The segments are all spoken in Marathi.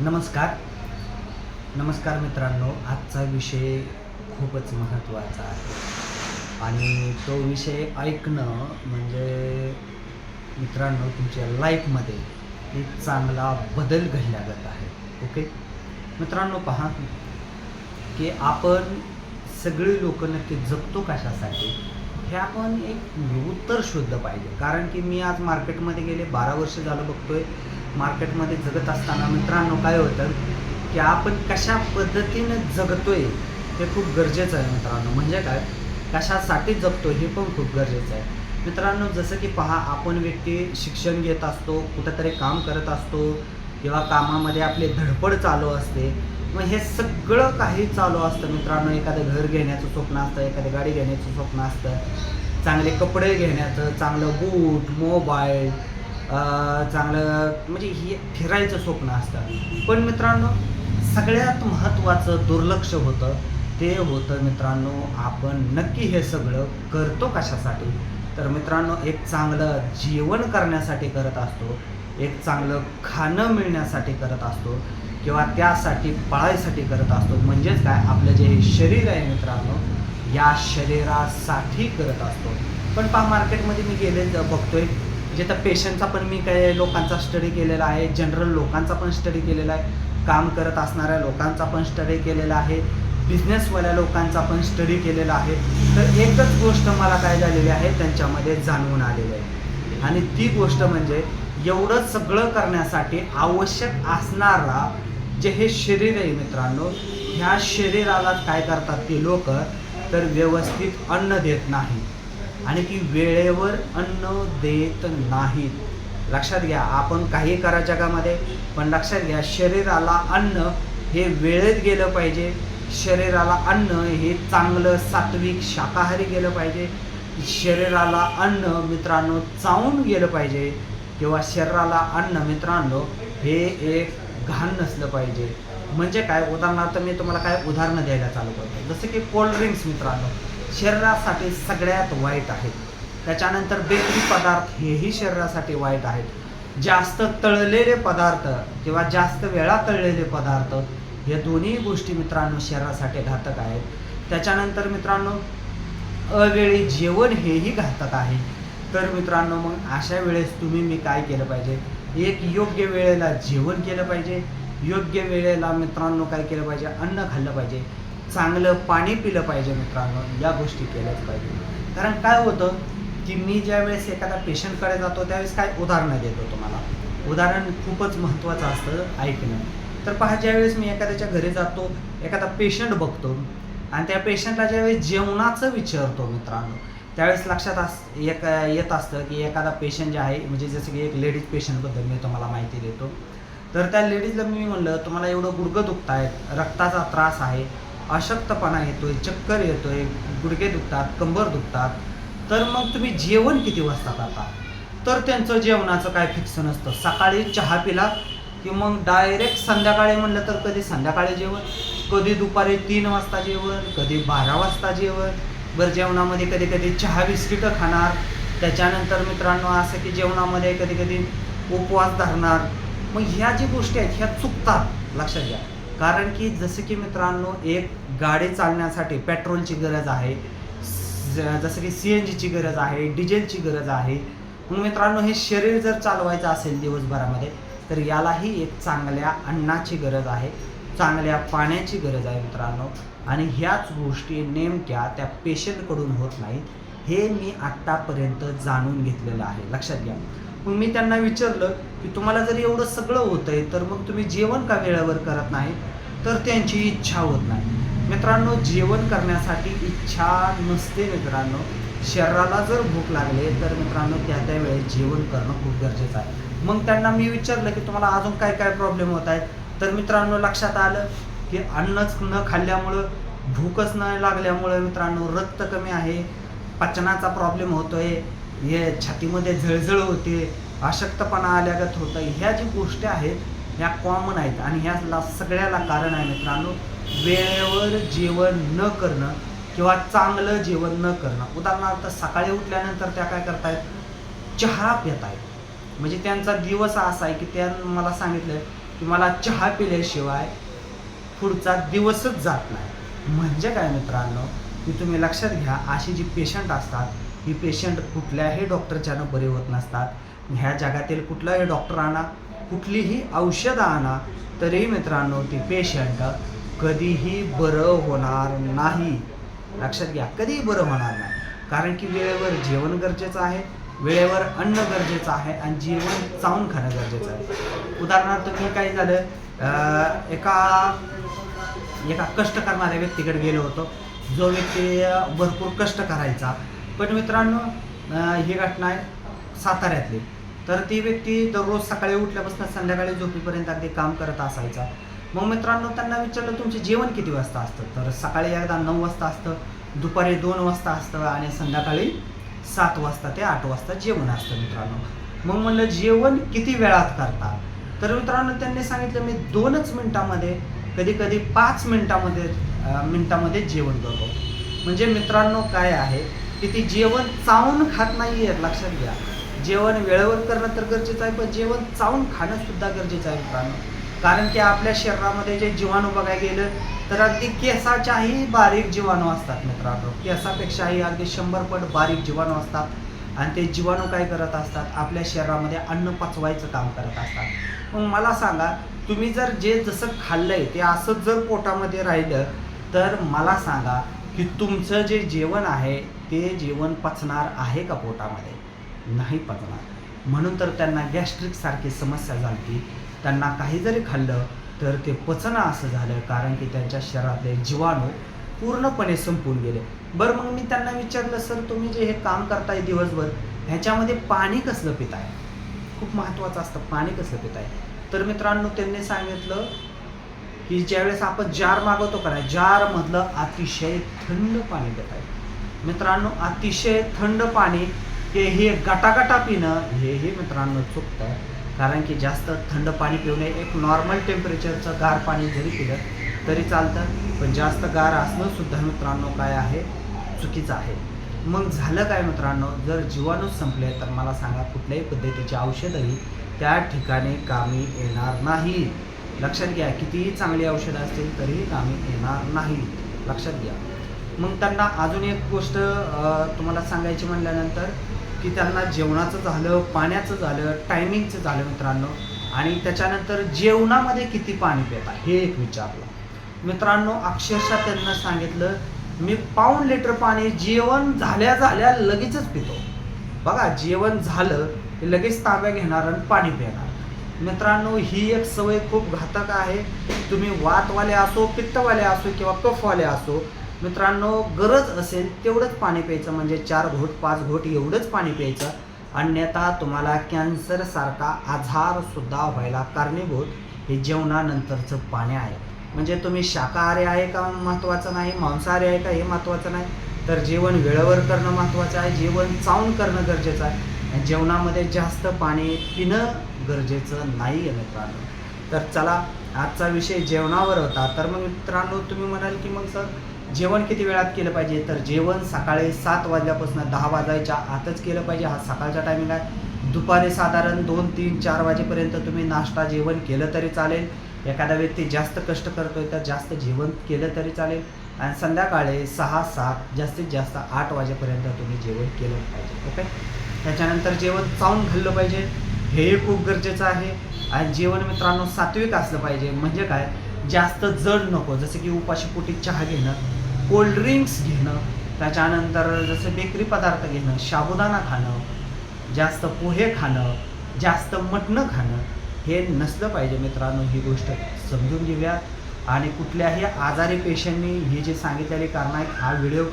नमस्कार. नमस्कार मित्रांनो आजचा विषय खूपच महत्त्वाचा आहे. आणि तो विषय ऐकणं म्हणजे मित्रांनो तुमच्या लाईफमध्ये एक चांगला बदल घडल्यागत आहे. ओके? मित्रांनो पहा की आपण सगळी लोक नक्की जगतो कशासाठी? हे आपण एक उत्तर शोधलं पाहिजे. कारण की मी आज मार्केटमध्ये गेले बारा वर्ष झालं बघतोय. मार्केटमध्ये जगत असताना मित्रांनो काय होतं की आपण कशा पद्धतीनं जगतोय हे खूप गरजेचं आहे मित्रांनो. म्हणजे काय? कशासाठी जगतो हे पण खूप गरजेचं आहे. मित्रांनो जसं की पहा आपण व्यक्ती शिक्षण घेत असतो कुठंतरी काम करत असतो किंवा कामामध्ये आपली धडपड चालू असते मग हे सगळं काही चालू असतं. मित्रांनो एखादं घर घेण्याचं स्वप्न असतं एखादी गाडी घेण्याचं स्वप्न असतं चांगले कपडे घेण्याचं चांगलं बूट मोबाईल चांगलं म्हणजे हे फिरायचं स्वप्न असतं. पण मित्रांनो सगळ्यात महत्त्वाचं दुर्लक्ष होतं ते होतं मित्रांनो आपण नक्की हे सगळं करतो कशासाठी? तर मित्रांनो एक चांगलं जेवण करण्यासाठी करत असतो एक चांगलं खाणं मिळण्यासाठी करत असतो किंवा त्यासाठी पळायसाठी करत असतो. म्हणजेच काय? आपलं जे हे शरीर आहे मित्रांनो या शरीरासाठी करत असतो. पण पहा मार्केटमध्ये मी गेले बघतोय म्हणजे जिथं पेशंटचा पण मी काही लोकांचा स्टडी केलेला आहे. जनरल लोकांचा पण स्टडी केलेला आहे. काम करत असणाऱ्या लोकांचा पण स्टडी केलेला आहे. बिझनेसवाल्या लोकांचा पण स्टडी केलेला आहे. तर एकच गोष्ट मला काय झालेली आहे त्यांच्यामध्ये जाणवून आलेली आहे. आणि ती गोष्ट म्हणजे एवढं सगळं करण्यासाठी आवश्यक असणारा जे हे शरीर आहे मित्रांनो ह्या शरीराला काय करतात ते लोक? तर व्यवस्थित अन्न देत नाही आणि ती वेळेवर अन्न देत नाहीत. लक्षात घ्या आपण काही करा जगामध्ये पण लक्षात घ्या शरीराला अन्न हे वेळेत गेलं पाहिजे. शरीराला अन्न हे चांगलं सात्विक शाकाहारी गेलं पाहिजे. शरीराला अन्न मित्रांनो चावून गेलं पाहिजे. किंवा शरीराला अन्न मित्रांनो हे एक घाण नसलं पाहिजे. म्हणजे काय? उदाहरणार्थ मी तुम्हाला काय उदाहरणं द्यायला चालू करतो. जसं की कोल्ड्रिंक्स मित्रांनो. शरीरासाठी सगळ्यात वाईट आहेत. त्याच्यानंतर बेकरी पदार्थ हेही शरीरासाठी वाईट आहेत. जास्त तळलेले पदार्थ किंवा जास्त वेळा तळलेले पदार्थ हे दोन्ही गोष्टी मित्रांनो शरीरासाठी घातक आहेत. त्याच्यानंतर मित्रांनो अवेळी जेवण हेही घातक आहे. तर मित्रांनो मग अशा वेळेस तुम्ही मी काय केलं पाहिजे? एक योग्य वेळेला जेवण केलं पाहिजे. योग्य वेळेला मित्रांनो काय केलं पाहिजे? अन्न खाल्लं पाहिजे. चांगलं पाणी पिलं पाहिजे मित्रांनो या गोष्टी केल्याच पाहिजे. कारण काय होतं की मी ज्या वेळेस एखाद्या पेशंटकडे जातो त्यावेळेस काय उदाहरणं देतो तुम्हाला उदाहरण खूपच महत्त्वाचं असतं ऐकणं. तर पहा ज्यावेळेस मी एखाद्याच्या घरी जातो एखादा पेशंट बघतो आणि त्या पेशंटला ज्यावेळेस जेवणाचं विचारतो मित्रांनो त्यावेळेस लक्षात अस एक येत असतं की एखादा पेशंट जे आहे म्हणजे जसं की एक लेडीज पेशंटबद्दल मी तुम्हाला माहिती देतो. तर त्या लेडीजला मी म्हणलं तुम्हाला एवढं गुडघं दुखत आहेत रक्ताचा त्रास आहे अशक्तपणा येतोय चक्कर येतोय गुडघे दुखतात कंबर दुखतात. तर मग तुम्ही जेवण किती वाजता करता? तर त्यांचं जेवणाचं काय फिक्स नसतं. सकाळी चहा पिला की मग डायरेक्ट संध्याकाळी म्हणलं तर कधी संध्याकाळी जेवण कधी दुपारी तीन वाजता जेवण कधी बारा वाजता जेवण. बरं जेवणामध्ये कधी कधी चहा बिस्किटं खाणार. त्याच्यानंतर मित्रांनो असं की जेवणामध्ये कधी कधी उपवास धरणार. मग ह्या ज्या गोष्टी आहेत ह्या चुकतात. लक्षात घ्या. कारण की जसं की मित्रांनो एक गाडी चालण्यासाठी पेट्रोलची गरज आहे ज- जसं की सी एन जीची गरज आहे डिझेलची गरज आहे. मग मित्रांनो हे शरीर जर चालवायचं असेल दिवसभरामध्ये तर यालाही एक चांगल्या अन्नाची गरज आहे चांगल्या पाण्याची गरज आहे मित्रांनो. आणि ह्याच गोष्टी नेमक्या त्या पेशंटकडून होत नाहीत हे मी आत्तापर्यंत जाणून घेतलेलं आहे. लक्षात घ्या. मग मी त्यांना विचारलं की तुम्हाला जर एवढं सगळं होतंय तर मग तुम्ही जेवण का वेळेवर करत नाही तर त्यांची इच्छा होत नाही. मित्रांनो जेवण करण्यासाठी इच्छा नसते मित्रांनो. शरीराला जर भूक लागली तर मित्रांनो त्या त्या वेळेस जेवण करणं खूप गरजेचं आहे. मग त्यांना मी विचारलं की तुम्हाला अजून काय काय प्रॉब्लेम होत आहेत? तर मित्रांनो लक्षात आलं की अन्नच न खाल्ल्यामुळं भूकच न लागल्यामुळं मित्रांनो रक्त कमी आहे. पचनाचा प्रॉब्लेम होतोय. हे छातीमध्ये झळझळ होते. अशक्तपणा आल्यागत होतं. ह्या जी गोष्टी आहेत ह्या कॉमन आहेत आणि ह्या सगळ्याला कारण आहे मित्रांनो. वेळेवर जेवण न करणं किंवा चांगलं जेवण न करणं. उदाहरणार्थ सकाळी उठल्यानंतर त्या काय करतायत? चहा पित आहेत म्हणजे त्यांचा दिवस असा आहे की त्या मला सांगितलं की मला चहा पिल्याशिवाय पुढचा दिवसच जात नाही. म्हणजे काय मित्रांनो? की तुम्ही लक्षात घ्या अशी जी पेशंट असतात ही पेशंट कुठल्याही डॉक्टरच्यानं बरे होत नसतात. ह्या जगातील कुठलाही डॉक्टर आणा कुठलीही औषधं आणा तरी मित्रांनो ती पेशंट कधीही बरं होणार नाही. लक्षात घ्या कधीही बरं होणार नाही. कारण की वेळेवर जेवण गरजेचं आहे वेळेवर अन्न गरजेचं आहे आणि जेवण चावून खाणं गरजेचं आहे. उदाहरणार्थ मी काय झालं एका एका कष्ट करणाऱ्या व्यक्तीकडे गेलो होतो. जो व्यक्ती भरपूर कष्ट करायचा. पण मित्रांनो ही घटना आहे साताऱ्यातली. तर ती व्यक्ती दररोज सकाळी उठल्यापासून संध्याकाळी झोपेपर्यंत अगदी काम करत असायचा. मग मित्रांनो त्यांना विचारलं तुमचे जेवण किती वाजता असतं? तर सकाळी एकदा नऊ वाजता असतं दुपारी दोन वाजता असतं आणि संध्याकाळी सात वाजता ते आठ वाजता जेवण असतं मित्रांनो. मग म्हणलं जेवण किती वेळात करता? तर मित्रांनो त्यांनी सांगितलं मी दोनच मिनटामध्ये कधी कधी पाच मिनटामध्ये मिनटामध्ये जेवण करतो. म्हणजे मित्रांनो काय आहे की ती जेवण चावून खात नाही आहे लक्षात घ्या. जेवण वेळेवर करणं तर गरजेचं आहे पण जेवण चावून खाणं सुद्धा गरजेचं आहे मित्रांनो. कारण की आपल्या शरीरामध्ये जे जीवाणू बघायला गेलं तर अगदी केसाच्याही बारीक जीवाणू असतात मित्रांनो. केसापेक्षाही अगदी शंभर पट बारीक जीवाणू असतात. आणि ते जीवाणू काय करत असतात? आपल्या शरीरामध्ये अन्न पचवायचं काम करत असतात. मग मला सांगा तुम्ही जर जे जसं खाल्लंय ते असंच जर पोटामध्ये राहिलं तर मला सांगा की तुमचं जे जेवण आहे ते जेवण पचणार आहे का पोटामध्ये? नाही पचणार. म्हणून तर त्यांना गॅस्ट्रिकसारखी समस्या झाली त्यांना काही जरी खाल्लं तर ते पचनं असं झालं कारण की त्यांच्या शरीरातले जीवाणू पूर्णपणे संपून गेले. बरं मग मी त्यांना विचारलं सर तुम्ही जे हे काम करताय दिवसभर ह्याच्यामध्ये पाणी कसलं पिताय? खूप महत्त्वाचं असतं पाणी कसलं पिताय? तर मित्रांनो त्यांनी सांगितलं की ज्यावेळेस आपण जार मागवतो का नाही जारमधलं अतिशय थंड पाणी पिताय. मित्रांनो अतिशय थंड पाणी हे हे गटागटा पिणं हेही मित्रांनो चुकतं आहे कारण की जास्त थंड पाणी पिऊ नये एक नॉर्मल टेम्परेचरचं गार पाणी जरी पिलं तरी चालतं पण जास्त गार असणं सुद्धा मित्रांनो काय आहे? चुकीचं आहे. मग झालं काय मित्रांनो? जर जीवाणूच संपले तर मला सांगा कुठल्याही पद्धतीची औषधही त्या ठिकाणी कामी येणार नाही. लक्षात घ्या कितीही चांगली औषधं असतील तरीही कामी येणार नाही. लक्षात घ्या. मग त्यांना अजून एक गोष्ट तुम्हाला सांगायची म्हणल्यानंतर की त्यांना जेवणाचं झालं पाण्याचं झालं टायमिंगचं झालं मित्रांनो. आणि त्याच्यानंतर जेवणामध्ये किती पाणी पिता हे एक विचारलं. मित्रांनो अक्षरशः त्यांना सांगितलं मी पाऊण लिटर पाणी जेवण झाल्या झाल्या लगेचच पितो. बघा जेवण झालं की लगेच तांब्या घेणार आणि पाणी पिणार. मित्रांनो ही एक सवय खूप घातक आहे. तुम्ही वातवाले असो पित्तवाले असो किंवा कफवाले असो मित्रांनो गरज असेल तेवढंच पाणी प्यायचं म्हणजे चार घोट पाच घोट एवढंच पाणी प्यायचं. अन्यथा तुम्हाला कॅन्सर सारखा आजार सुद्धा व्हायला कारणीभूत. हे जेवणानंतरचं पाणी आहे. म्हणजे तुम्ही शाकाहारी आहे का महत्त्वाचं नाही मांसाहारी आहे का हे महत्त्वाचं नाही? तर जेवण वेळेवर करणं महत्त्वाचं आहे जेवण चावून करणं गरजेचं आहे. आणि जेवणामध्ये जास्त पाणी पिणं गरजेचं नाही आहे मित्रांनो. तर चला आजचा विषय जेवणावर होता. तर मग मित्रांनो तुम्ही म्हणाल की मग सर जेवण किती वेळात केलं पाहिजे? तर जेवण सकाळी सात वाजल्यापासून दहा वाजायच्या आतच केलं पाहिजे. हा सकाळचा टायमिंग आहे. दुपारी साधारण दोन तीन चार वाजेपर्यंत तुम्ही नाश्ता जेवण केलं तरी चालेल. एखादा व्यक्ती जास्त कष्ट करतोय तर जास्त जेवण केलं तरी चालेल. आणि संध्याकाळी सहा सात जास्तीत जास्त आठ वाजेपर्यंत तुम्ही जेवण केलं पाहिजे. ओके त्याच्यानंतर जेवण चावून खाल्लं पाहिजे. हेही खूप गरजेचं आहे. आणि जेवण मित्रांनो सात्विक असलं पाहिजे. म्हणजे काय? जास्त जड नको. जसं की उपाशीपोटी चहा घेणं. कोल्ड्रिंक्स घेणं त्याच्यानंतर जसं बेकरी पदार्थ घेणं साबुदाणा खाणं जास्त पोहे खाणं जास्त मटणं खाणं हे नसलं पाहिजे मित्रांनो ही गोष्ट. समजून घेऊया. आणि कुठल्याही आजारी पेशंटनी ही जे सांगितलेली कारणं आहेत हा व्हिडिओ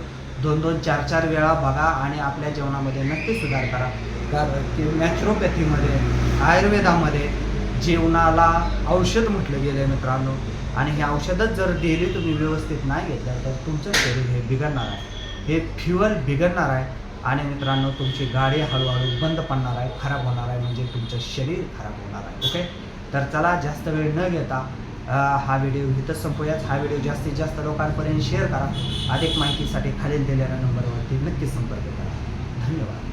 दोन दोन चार चार वेळा बघा आणि आपल्या जेवणामध्ये नक्की सुधार करा. कारण की नॅचरोपॅथीमध्ये आयुर्वेदामध्ये जेवणाला औषध म्हटलं गेलं आहे मित्रांनो. आणि हे औषधच जर डेली तुम्ही व्यवस्थित नाही घेतलं तर तुमचं शरीर हे बिघडणार आहे. हे फ्युअल बिघडणार आहे. आणि मित्रांनो तुमची गाडी हळूहळू बंद पडणार आहे खराब होणार आहे म्हणजे तुमचं शरीर खराब होणार आहे ओके? तर चला जास्त वेळ न घेता हा व्हिडिओ इथं संपूयाच हा व्हिडिओ जास्तीत जास्त लोकांपर्यंत शेअर करा. अधिक माहितीसाठी खालील दिलेल्या नंबरवरती नक्की संपर्क करा. धन्यवाद.